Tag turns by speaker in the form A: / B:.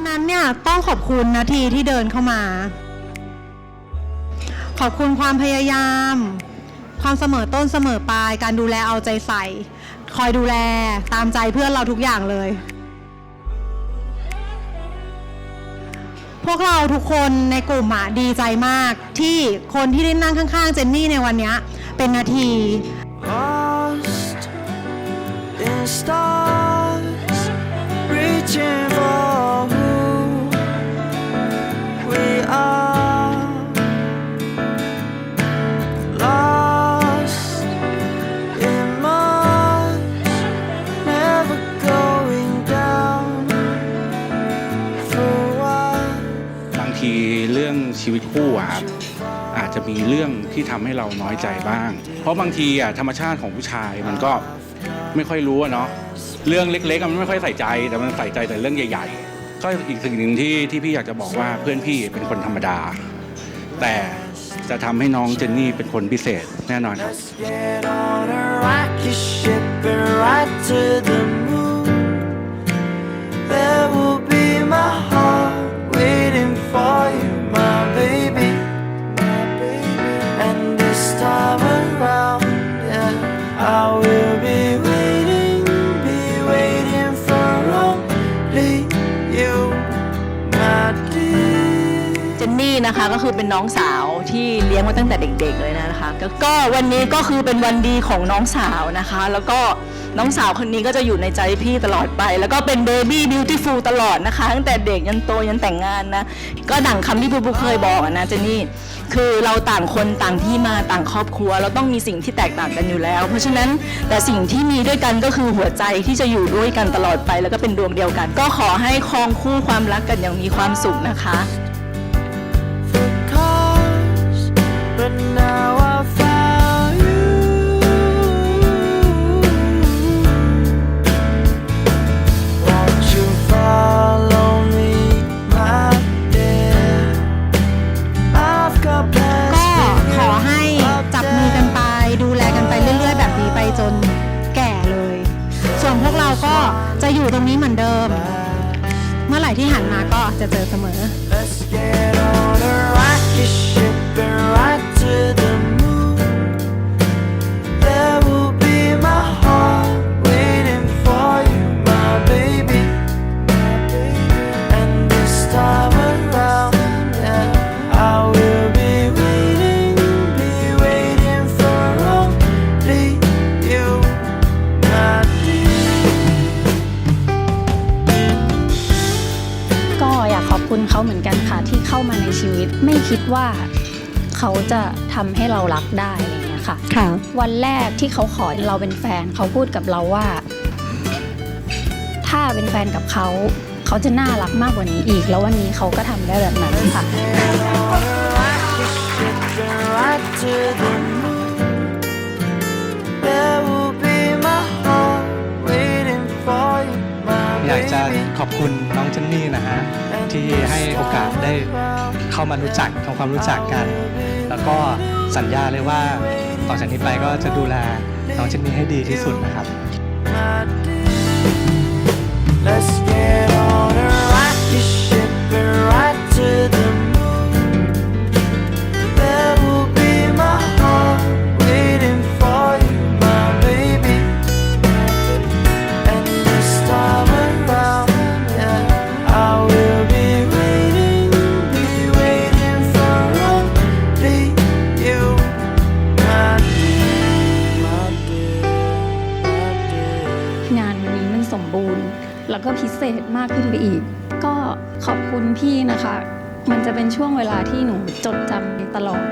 A: นนั้นเนี่ยต้องขอบคุณนาทีที่เดินเข้ามา ขอบคุณความพยายาม ความเสมอต้นเสมอปลาย การดูแลเอาใจใส่ คอยดูแลตามใจเพื่อนเราทุกอย่างเลย พวกเราทุกคนในกลุ่มอะดีใจมาก ที่คนที่ได้นั่งข้างๆ เจนนี่ในวันนี้เป็นนาที
B: lost in stars,
C: ทีเรื่องชีวิตคู่อะครับอาจจะมีเรื่องที่ทำให้เราน้อยใจบ้าง เพราะบางทีอะธรรมชาติของผู้ชายมันก็ไม่ค่อยรู้อะเนาะเรื่องเล็กๆอะมันไม่ค่อยใส่ใจ แต่มันใส่ใจแต่เรื่องใหญ่ ๆ ก็อีกสิ่งหนึ่งที่ที่พี่อยากจะบอกว่าเพื่อนพี่เป็นคนธรรมดา แต่จะทำให้น้องเจนนี่เป็นคนพิเศษแน่นอนครับ
B: Let's get on a rocket ship and ride to the moon.
D: นนี่นะคะก็คือเป็นน้องสาวที่เลี้ยงมาตั้งแต่เด็ก ๆ เลยนะคะ ก็วันนี้ก็คือเป็นวันดีของน้องสาวนะคะ แล้วก็น้องสาวคนนี้ก็จะอยู่ในใจพี่ตลอดไป แล้วก็เป็นเบบี้บิวตี้ฟูลตลอดนะคะ ตั้งแต่เด็กยันโตยันแต่งงานนะ ก็ดั่งคำที่ปุ๊กเคยบอกนะเจนนี่ คือเราต่างคนต่างที่มาต่างครอบครัว เราต้องมีสิ่งที่แตกต่างกันอยู่แล้ว เพราะฉะนั้นแต่สิ่งที่มีด้วยกันก็คือหัวใจที่จะอยู่ด้วยกันตลอดไป แล้วก็เป็นดวงเดียวกัน ก็ขอให้ครองคู่ความรักกันอย่างมีความสุขนะคะ
A: อให้จับมือกันไปดูแลกันไปเรื่อยๆแบบดีไปจนแก่เลยส่วนพวกเราก็จะอยู่ตรงนี้เหมือนเดิม เมื่อไหร่ที่หันมาก็จะเจอเสมอ
E: ก็อยากขอบคุณเขาเหมือนกันค่ะที่เข้ามาในชีวิต ไม่คิดว่าเขาจะทำให้เรารักได้อะไรเงี้ยค่ะ
A: ค่ะ
E: วันแรกที่เขาขอเราเป็นแฟนเขาพูดกับเราว่า ถ้าเป็นแฟนกับเขา เขาจะน่ารักมากกว่านี้อีก แล้ววันนี้เขาก็ทำได้แบบนั้นค่ะา
F: กจะขอบคุณน้องเจนนี่นะฮะที่ให้โอกาสได้เข้ามารู้จักทำความรู้จักกัน แล้วก็สัญญาเลยว่าต่อจากนี้ไปก็จะดูแลน้องเจนนี่ให้ดีที่สุดนะครับ
B: Let's get on
E: สมบูรณ์ แล้วก็พิเศษมากขึ้นไปอีก ก็ขอบคุณพี่นะคะ มันจะเป็นช่วงเวลาที่หนูจดจำตลอด